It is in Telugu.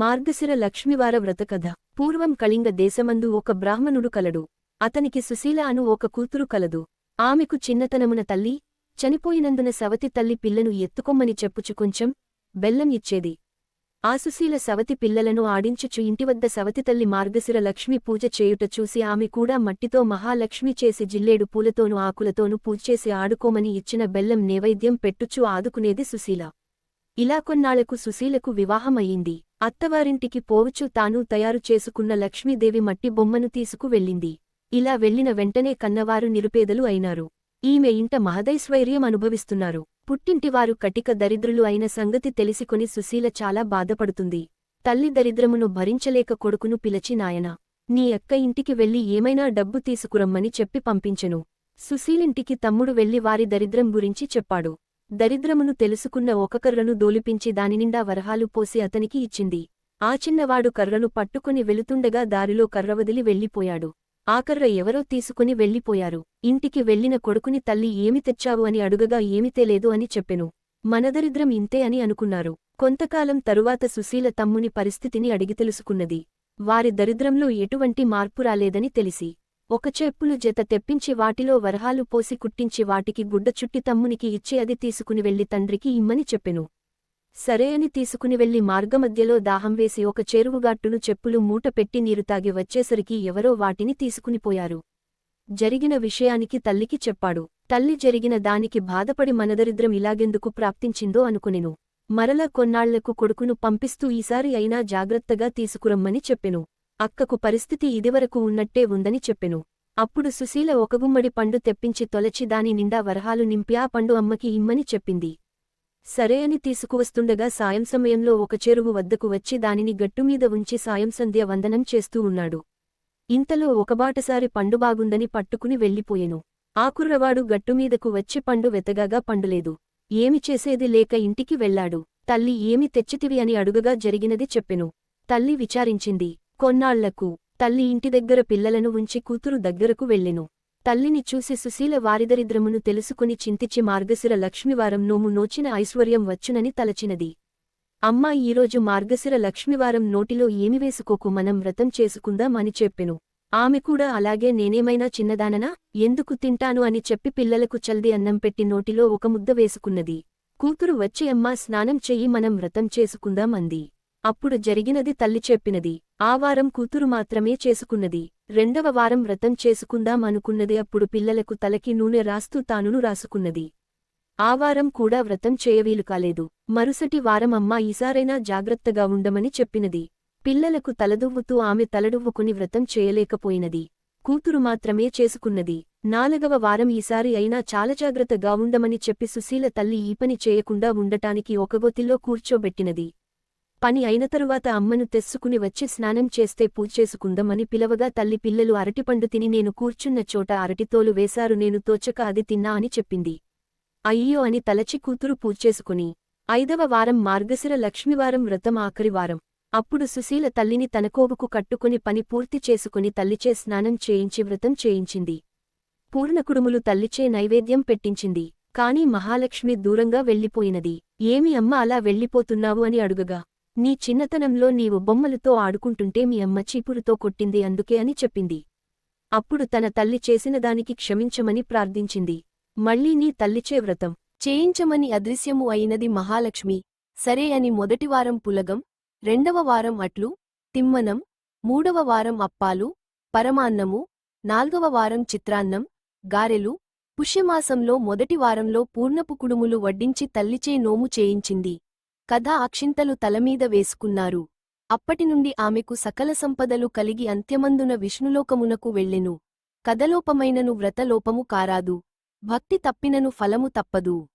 మార్గశిర లక్ష్మివార వ్రతకథ పూర్వం కళింగ దేశమందు ఒక బ్రాహ్మణుడు కలడు. అతనికి సుశీల అను ఒక కూతురు కలదు. ఆమెకు చిన్నతనమున తల్లి చనిపోయినందున సవతి తల్లి పిల్లను ఎత్తుకొమ్మని చెప్పుచు కొంచెం బెల్లం ఇచ్చేది. ఆ సుశీల సవతి పిల్లలను ఆడించుచు ఇంటివద్ద సవతి తల్లి మార్గశిర లక్ష్మి పూజ చేయుట చూసి ఆమె కూడా మట్టితో మహాలక్ష్మి చేసి జిల్లేడు పూలతోనూ ఆకులతోనూ పూజచేసి ఆడుకోమని ఇచ్చిన బెల్లం నైవేద్యం పెట్టుచు ఆదుకునేది సుశీల. ఇలా కొన్నాళ్ళకు సుశీలకు వివాహమయ్యింది. అత్తవారింటికి పోవుచు తాను తయారు చేసుకున్న లక్ష్మీదేవి మట్టి బొమ్మను తీసుకు వెళ్ళింది. ఇలా వెళ్ళిన వెంటనే కన్నవారు నిరుపేదలు అయినారు. ఈమె ఇంట మహదైశ్వర్యం అనుభవిస్తున్నారు. పుట్టింటివారు కటిక దరిద్రులు అయిన సంగతి తెలిసికొని సుశీల చాలా బాధపడుతుంది. తల్లి దరిద్రమును భరించలేక కొడుకును పిలచి నాయనా నీ అక్క ఇంటికి వెళ్ళి ఏమైనా డబ్బు తీసుకురమ్మని చెప్పి పంపించెను. సుశీలింటికి తమ్ముడు వెళ్ళి వారి దరిద్రం గురించి చెప్పాడు. దరిద్రమును తెలుసుకున్న ఒక కర్రను దోలిపించి దానినిండా వరహాలు పోసి అతనికి ఇచ్చింది. ఆ చిన్నవాడు కర్రను పట్టుకుని వెళుతుండగా దారిలో కర్ర వదిలి వెళ్ళిపోయాడు. ఆ కర్ర ఎవరో తీసుకుని వెళ్ళిపోయారు. ఇంటికి వెళ్ళిన కొడుకుని తల్లి ఏమి తెచ్చావు? అని అడుగగా ఏమి తేలేదు? అని చెప్పెను. మనదరిద్రం ఇంతే అని అనుకున్నారు. కొంతకాలం తరువాత సుశీల తమ్ముని పరిస్థితిని అడిగి తెలుసుకున్నది. వారి దరిద్రంలో ఎటువంటి మార్పు రాలేదని తెలిసి ఒక చెప్పులు జత తెప్పించి వాటిలో వరహాలు పోసి కుట్టించి వాటికి గుడ్డ చుట్టి తమ్మునికి ఇచ్చి అది తీసుకుని వెళ్ళి తండ్రికి ఇమ్మని చెప్పెను. సరే అని తీసుకుని వెళ్ళి మార్గమధ్యలో దాహం వేసి ఒక చెరువుగాట్టును చెప్పులు మూట పెట్టి నీరు తాగి వచ్చేసరికి ఎవరో వాటిని తీసుకునిపోయారు జరిగిన విషయానికి తల్లికి చెప్పాడు. తల్లి జరిగిన దానికి బాధపడి మనదరిద్రం ఇలాగెందుకు ప్రాప్తించిందో అనుకునెను. మరల కొన్నాళ్ళకు కొడుకును పంపిస్తూ ఈసారి అయినా జాగ్రత్తగా తీసుకురమ్మని చెప్పెను. అక్కకు పరిస్థితి ఇదివరకు ఉన్నట్టే ఉందని చెప్పెను. అప్పుడు సుశీల ఒకగుమ్మడి పండు తెప్పించి తొలచి దాని నిండా వరహాలు నింపి ఆ పండు అమ్మకి ఇమ్మని చెప్పింది. సరే అని తీసుకువస్తుండగా సాయం సమయంలో ఒక చెరువు వద్దకు వచ్చి దానిని గట్టుమీద ఉంచి సాయం సంధ్య వందనం చేస్తూ ఉన్నాడు. ఇంతలో ఒకబాటసారి పండు బాగుందని పట్టుకుని వెళ్ళిపోయెను. ఆకుర్రవాడు గట్టుమీదకు వచ్చి పండు వెతగాగా పండులేదు. ఏమి చేసేది లేక ఇంటికి వెళ్ళాడు తల్లి ఏమి తెచ్చితివి అని అడుగగా జరిగినది చెప్పెను. తల్లి విచారించింది. కొన్నాళ్ళకు తల్లి ఇంటి దగ్గర పిల్లలను ఉంచి కూతురు దగ్గరకు వెళ్ళెను. తల్లిని చూసి సుశీల వారిదరిద్రమును తెలుసుకుని చింతిచి మార్గశిర లక్ష్మివారం నోము నోచిన ఐశ్వర్యం వచ్చునని తలచినది. అమ్మా ఈరోజు మార్గశిర లక్ష్మివారం నోటిలో ఏమి వేసుకోకు మనం వ్రతం చేసుకుందామని చెప్పెను. ఆమె కూడా అలాగే నేనేమైనా చిన్నదాననా? ఎందుకు తింటాను అని చెప్పి పిల్లలకు చల్ది అన్నం పెట్టి నోటిలో ఒక ముద్ద వేసుకున్నది. కూతురు వచ్చి అమ్మా స్నానం చెయ్యి మనం వ్రతం చేసుకుందాం అంది. అప్పుడు జరిగినది తల్లి చెప్పినది. ఆ వారం కూతురు మాత్రమే చేసుకున్నది. రెండవ వారం వ్రతం చేసుకుందాం అనుకున్నది అప్పుడు పిల్లలకు తలకి నూనె రాస్తూ తానును రాసుకున్నది. ఆ వారం కూడా వ్రతం చేయవీలు కాలేదు. మరుసటి వారం అమ్మా ఈసారైనా జాగ్రత్తగా ఉండమని చెప్పినది. పిల్లలకు తలదువ్వుతూ ఆమె తలడువ్వుకుని వ్రతం చేయలేకపోయినది. కూతురు మాత్రమే చేసుకున్నది. నాలుగవ వారం ఈసారి అయినా చాలా జాగ్రత్తగా ఉండమని చెప్పి సుశీల తల్లి ఈ పని చేయకుండా ఉండటానికి ఒకగొతిలో కూర్చోబెట్టినది. పని అయిన తరువాత అమ్మను తెస్సుకుని వచ్చి స్నానం చేస్తే పూజేసుకుందామని పిలవగా తల్లి పిల్లలు అరటిపండు తిని నేను కూర్చున్న చోట అరటితోలు వేశారు నేను తోచక అది తిన్నా అని చెప్పింది. అయ్యో అని తలచి కూతురు పూజేసుకుని ఐదవ వారం మార్గశిర లక్ష్మివారం వ్రతం ఆఖరి వారం. అప్పుడు సుశీల తల్లిని తనకోవుకు కట్టుకుని పని పూర్తి చేసుకుని తల్లిచే స్నానం చేయించి వ్రతం చేయించింది. పూర్ణకుడుములు తల్లిచే నైవేద్యం పెట్టించింది. కాని మహాలక్ష్మి దూరంగా వెళ్ళిపోయినది. ఏమి అమ్మ అలా వెళ్ళిపోతున్నావు అని అడుగగా నీ చిన్నతనంలో నీవు బొమ్మలతో ఆడుకుంటుంటే మీ అమ్మ చీపురుతో కొట్టింది అందుకే అని చెప్పింది. అప్పుడు తన తల్లి చేసిన దానికి క్షమించమని ప్రార్థించింది. మళ్ళీ నీ తల్లిచే వ్రతం. చేయించమని అదృశ్యము అయినది మహాలక్ష్మి. సరే అని మొదటి వారం పులగం రెండవ వారం అట్లు తిమ్మనం మూడవ వారం అప్పాలు పరమాన్నము నాల్గవ వారం చిత్రాన్నం గారెలు పుష్యమాసంలో మొదటి వారంలో పూర్ణపు కుడుములు వడ్డించి తల్లిచే నోము చేయించింది. కథ అక్షింతలు తలమీద వేసుకున్నారు. అప్పటినుండి ఆమెకు సకల సంపదలు కలిగి అంత్యమందున విష్ణులోకమునకు వెళ్ళెను. కథలోపమైనను వ్రతలోపము కారాదు. భక్తి తప్పినను ఫలము తప్పదు.